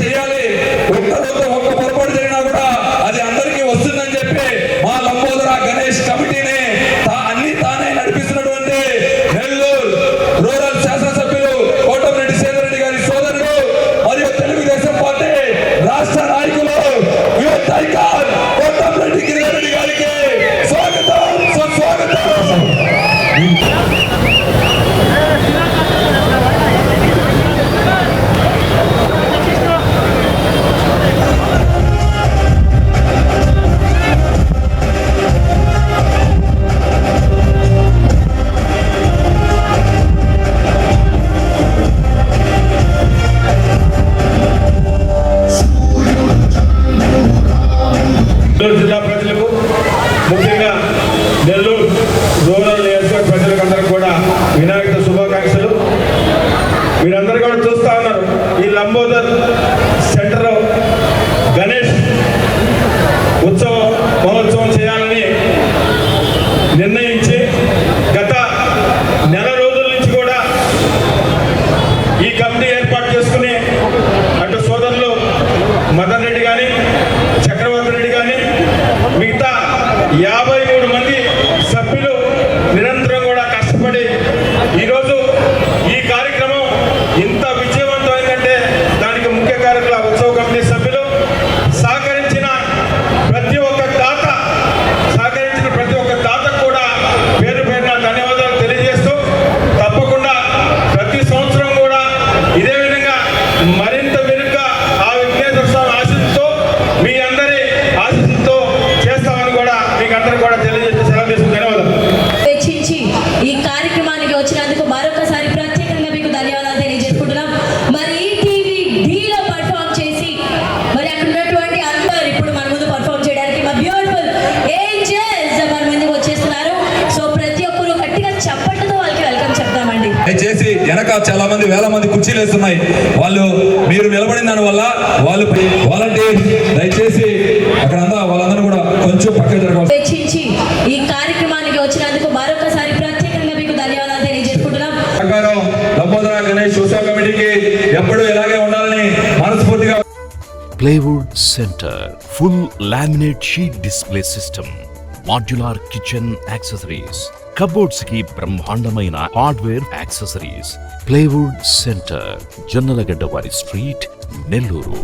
చేయాలి. ఒక్క దొంగ ఒక్క పొరపాటు జరిగినా కూడా అది అందరికీ వస్తుందని చెప్పి మా లంబోదర గణేష్ కమిటీని అన్ని తానే నడిపిస్తున్నటువంటి నెల్లూరు రూరల్ శాసనసభ్యులు కోటమిరెడ్డి సేదరెడ్డి గారి సోదరుడు మరియు తెలుగుదేశం పార్టీ రాష్ట్ర నాయకులు యూత్ ఐకాన్ కోటమిరెడ్డి గిరిరెడ్డి గారికి స్వాగతం సుస్వాగతం ముఖ్యంగా నెల్లూరు రూరల్ నియోజకవర్గ ప్రజలకందరూ కూడా వినాయక శుభాకాంక్షలు. వీరందరూ కూడా చూస్తూ ఉన్నారు. ఈ లంబోదర్ సెంటర్ గణేష్ ఉత్సవం మహోత్సవం చేయాలని నిర్ణయించి గత నెల రోజుల నుంచి కూడా ఈ కమిటీ వెచ్చించి ఈ కార్యక్రమానికి వచ్చినందుకు మరొకసారి ప్రత్యేకంగా మీకు ధన్యవాదాలు తెలియజేసుకుంటున్నాం. మరి ఈ టీవీ డీలో పర్ఫామ్ చేసి మరి అక్కడ ఉన్నటువంటి అందరు ఇప్పుడు మన ముందు పర్ఫామ్ చేయడానికి మా బ్యూటిఫుల్ ఏంజల్స్ మన ముందుకు వచ్చేస్తున్నారు. సో ప్రతి ఒక్కరు గట్టిగా చప్పట్లతో వాళ్ళకి వెల్కమ్ చెప్తామండి దయచేసి వెనక చాలా మంది వేల మంది కుర్చీలు వేస్తున్నాయి. వాళ్ళు మీరు నిలబడిన దాని వల్ల వాళ్ళు వాలంటీర్ దయచేసి అక్కడ అంతా వాళ్ళందరూ కూడా కొంచెం జరగవచ్చు వెచ్చించి ఈ కార్యక్రమానికి వచ్చినందుకు మరొకసారి ప్రత్యేకంగా మీకు ధన్యవాదాలు తెలియజేసుకుంటున్నాం. లంబోదర గణేష్ ఉత్సవ కమిటీకి ఎప్పుడు ఇలాగే ఉండాలని మనస్ఫూర్తిగా Plywood Center Full Laminate Sheet Display System Modular Kitchen Accessories కబోర్డ్స్కి బ్రహ్మాండమైన hardware accessories plywood center Jonnalagadda వారి స్ట్రీట్ నెల్లూరు.